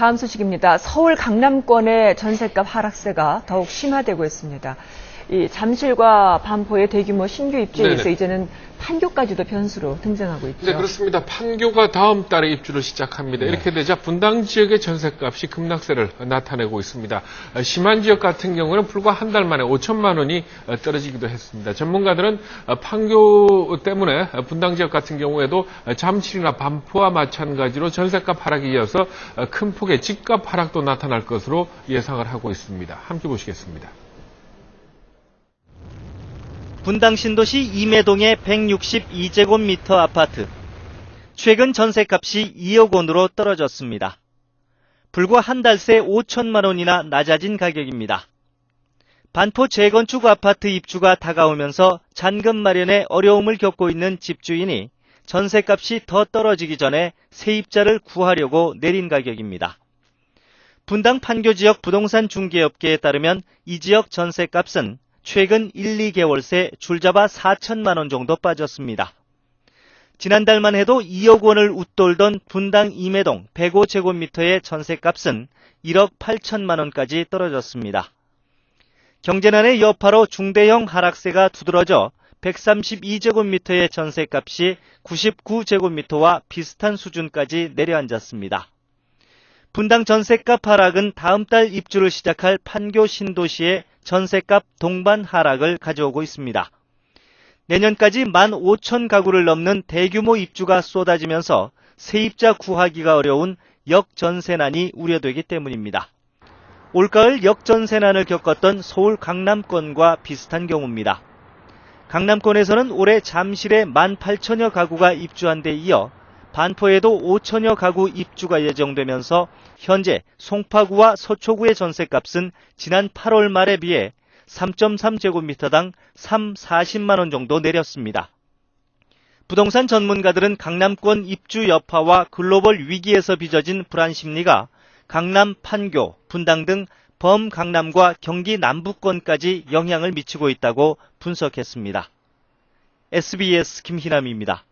다음 소식입니다. 서울 강남권의 전셋값 하락세가 더욱 심화되고 있습니다. 이 잠실과 반포의 대규모 신규 입주에. 의해서 이제는 판교까지도 변수로 등장하고 있죠. 네, 그렇습니다. 판교가 다음 달에 입주를 시작합니다. 이렇게 되자 분당 지역의 전셋값이 급락세를 나타내고 있습니다. 어, 심한 지역 같은 경우는 불과 한 달 만에 5천만 원이 어, 떨어지기도 했습니다. 전문가들은 어, 판교 때문에 어, 분당 지역 같은 경우에도 어, 잠실이나 반포와 마찬가지로 전셋값 하락에 이어서 어, 큰 폭의 집값 하락도 나타날 것으로 예상을 하고 있습니다. 함께 보시겠습니다. 분당 신도시 임해동의 162제곱미터 아파트. 최근 전세값이 2억 원으로 떨어졌습니다. 불과 한 달 새 5천만 원이나 낮아진 가격입니다. 반포 재건축 아파트 입주가 다가오면서 잔금 마련에 어려움을 겪고 있는 집주인이 전세값이 더 떨어지기 전에 세입자를 구하려고 내린 가격입니다. 분당 판교 지역 부동산 중개업계에 따르면 이 지역 전세값은 최근 1, 2개월 새 줄잡아 4천만 원 정도 빠졌습니다. 지난달만 해도 2억 원을 웃돌던 분당 임해동 105제곱미터의 전세값은 1억 8천만 원까지 떨어졌습니다. 경제난의 여파로 중대형 하락세가 두드러져 132제곱미터의 전세값이 99제곱미터와 비슷한 수준까지 내려앉았습니다. 분당 전세값 하락은 다음 달 입주를 시작할 판교 신도시의 전세값 동반 하락을 가져오고 있습니다. 내년까지 1만 5천 가구를 넘는 대규모 입주가 쏟아지면서 세입자 구하기가 어려운 역전세난이 우려되기 때문입니다. 올가을 역전세난을 겪었던 서울 강남권과 비슷한 경우입니다. 강남권에서는 올해 잠실에 1만 8천여 가구가 입주한 데 이어 반포에도 5천여 가구 입주가 예정되면서 현재 송파구와 서초구의 전세값은 지난 8월 말에 비해 3.3제곱미터당 3, 40만 원 정도 내렸습니다. 부동산 전문가들은 강남권 입주 여파와 글로벌 위기에서 빚어진 불안 심리가 강남, 판교, 분당 등 범강남과 경기 남부권까지 영향을 미치고 있다고 분석했습니다. SBS 김희남입니다.